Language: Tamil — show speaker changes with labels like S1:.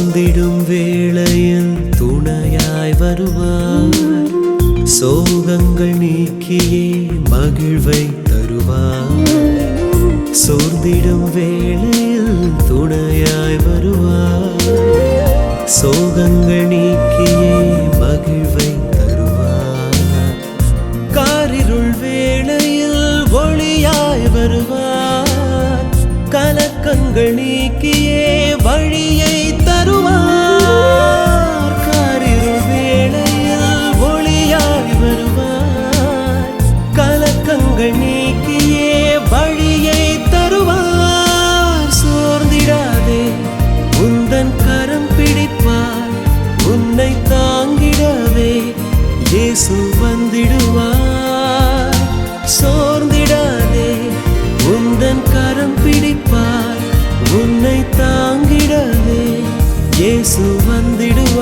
S1: சோர்ந்திடும் வேளையில் துணையாய் வருவார். சோகங்கள் நீக்கியே மகிழ்வை தருவார். சோர்ந்திடும் வேளையில் துணையாய் வருவார். சோகங்கள் நீக்கியே மகிழ்வை தருவார். காரிருள் வேளையில் ஒளியாய் வருவார். கலக்கங்கள் நீக்கியே கலக்கங்கள் நீக்கியே வழியை தருவார். சோர்ந்திடாதே உந்தன் கரம் பிடிப்பார். உன்னை தாங்கிடவே இயேசு வந்திடுவார். சோர்ந்திடாதே உந்தன் கரம் பிடிப்பார். உன்னை தாங்கிடவே இயேசு வந்திடுவார்.